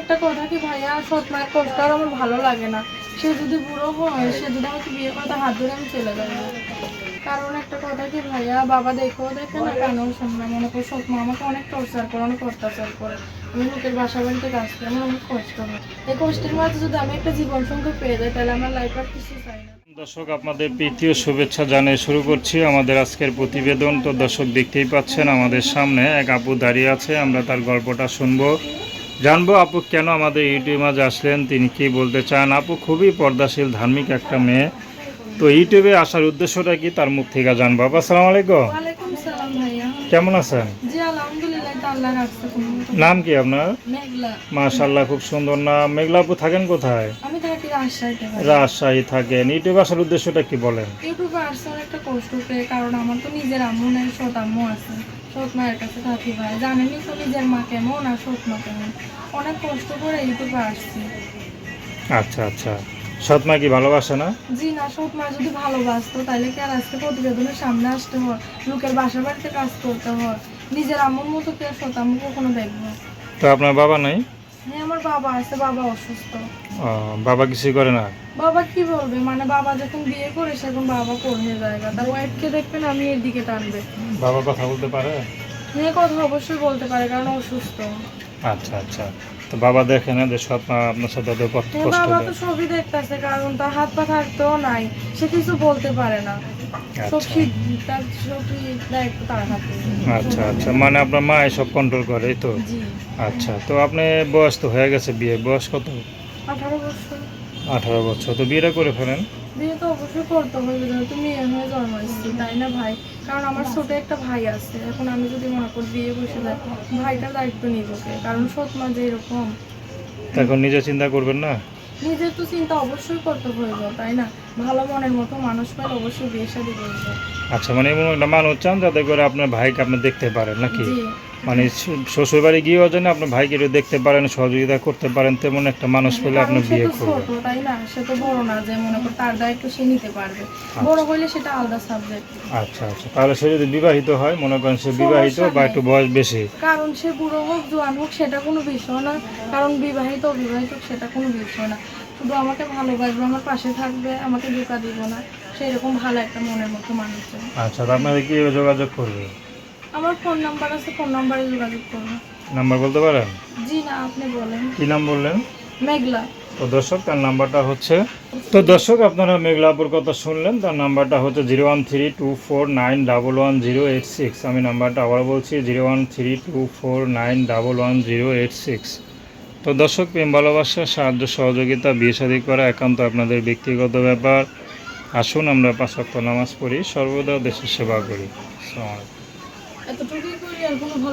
একটা কথা কি ভাইয়া, সৎ মায়ের কষ্ট আর আমার ভালো লাগে না। সে যদি বুড়ো হয়, সে যদি আমাকে বিয়ে করে, তার হাত ধরে আমি চলে যাব। কারণ একটা কথা কি ভাইয়া, বাবা দেখো দেখে না কেন শুনলাম মনে করো সৎ মা আমাকে অনেক টর্চার করে, অনেক অত্যাচার করে। আমি লোকের বাসা বাড়িতে কাজ করি, আমার অনেক কষ্ট হয়। এই কষ্টের মাঝে যদি আমি একটা জীবন সঙ্গে পেয়ে যাই, তাহলে আমার লাইফ আর কিছু চাই না। দর্শক, আপনাদের প্রীতীয় শুভেচ্ছা জানিয়ে শুরু করছি আমাদের আজকের প্রতিবেদন। তো দর্শক দেখতেই পাচ্ছেন, আমাদের সামনে এক আপু দাঁড়িয়ে আছে, আমরা তার গল্পটা শুনব। জানব আপু কেন আমাদের ইউটিউব মাঝে আসলেন তিনি কি বলতে চান? আপু খুবই পর্দাশীল ধার্মিক একটা মেয়ে। তো ইউটিউবে আসার উদ্দেশ্যটা কি? তার মুখ থেকে জানব। আপু আসসালামু আলাইকুম। কেমন আছেন? জি আলহামদুলিল্লাহ তা আল্লাহ রাখছে নাম কি আপনার? মেঘলা। মাশাল্লাহ খুব সুন্দর নাম। মেঘলা আপু থাকেন কোথায়? রাজশাহী থাকেন। ইউটিউবে আসার উদ্দেশ্যটা কি বলেন? ইউটিউবে আসছে একটা কষ্ট কারণ আমার তো নিজের আম্মু নাই সৎ আম্মু আছে। সৎ মায়ের কাছে থাকি ভাই। জানেনই তো নিজের মা কেমন আর সৎ মা কেমন। অনেক কষ্ট করে ইউটিউবে আসছি। আচ্ছা আচ্ছা। সৎমা কি ভালোবাসে না? জি না সৎ মা যদি ভালোবাসতো তাহলে কি আর আজকে প্রতিবেদনের সামনে আসতে হয়? লোকের বাসা বাড়িতে কাজ করতে হয়। নিজের আম্মুর মতো কি আর সৎ আম্মু কখনো দেখব তো আপনার বাবা নাই? হ্যাঁ আমার বাবা আছে বাবা অসুস্থ। বাবা কিছুই করে না? বাবা কি বলবে? মানে বাবা যখন বিয়ে করে সেরকম বাবা পড়ে জায়গা? তার ওয়াইফকে দেখবেন আমি এর দিকে টানবে। বাবা কথা বলতে পারে? হ্যাঁ কথা অবশ্যই বলতে পারে কারণ অসুস্থ। আচ্ছা আচ্ছা। তো বাবা দেখেন না যে সব আপনার সাথে এত কষ্ট কষ্ট বাবা তো সবই দেখতেছে কারণ তার হাত পা থাকতেও নাই সে কিছু বলতে পারে না। আচ্ছা। আচ্ছা আচ্ছা মানে আপনার মা সব কন্ট্রোল করে তো? আচ্ছা তো আপনি বয়স তো হয়ে গেছে বিয়ে বয়স কত? আঠারো বছর। আঠারো বছর তো বিয়েটা করে ফেলেন? বিয়ে তো অবশ্যই করতে হবে হয়ে জন্মাইছি তাই না ভাই? কারণ আমার ছোট একটা ভাই আছে এখন আমি যদি মনে করি বিয়ে বসে যাই ভাইটার দায়িত্ব নিব কারণ সৎ মা যে এরকম। এখন নিজে চিন্তা করবেন না? নিজের তো চিন্তা অবশ্যই করতে হইব তাই না? ভালো মনের মতো মানুষ পেলে অবশ্যই বিয়ে শাদী করব। আচ্ছা মানে এমন একটা মানুষ চান যাতে করে আপনার ভাইকে আপনি দেখতে পারেন নাকি? জি। মানে শ্বশুর বাড়ি গিয়েও যেন আপনার ভাইকে একটু দেখতে পারেন সহযোগিতা করতে পারেন তেমন একটা মানুষ পেলে আপনি বিয়ে করবেন। তাই না? সে তো বড় না যে মনে কর তার দায়িত্ব সে নিতে পারবে। বড় হইলে সেটা আলাদা সাবজেক্ট আচ্ছা আচ্ছা। তাহলে সে যদি বিবাহিত হয় মনে করেন সে বিবাহিত বা একটু বয়স বেশি। কারণ সে বুড়ো হোক জোয়ান হোক সেটা কোনো বিষয় না। কারণ বিবাহিত অবিবাহিত সেটা কোনো বিষয় না। শুধু আমাকে ভালোবাসবে আমার পাশে থাকবে আমাকে ধোকা দিব না। সেরকম ভালো একটা মনের মতো মানুষ আচ্ছা আপনাদের কি যোগাযোগ করবে আমার ফোন নাম্বার আছে ফোন নাম্বারে যোগাযোগ করব নাম্বার বলতে পারেন? জি না আপনি বলেন। কি নাম বললেন? মেঘলা। তো দর্শক তার নাম্বারটা হচ্ছে তো দর্শক আপনারা মেঘলাপুর কথা শুনলেন তার নাম্বারটা হচ্ছে zero one three two four nine double one zero eight six. আমি নাম্বারটা আবার বলছি zero one three two four nine double one zero eight six. তো দর্শক প্রেম ভালোবাসা সাহায্য সহযোগিতা বিয়ে শাদী করা একান্ত আপনাদের ব্যক্তিগত ব্যাপার। আসুন আমরা পাঁচাত্তর নামাজ পড়ি সর্বদা দেশের সেবা করি। আলাইকুম। এতটুকুই করি আর কোনো ভালো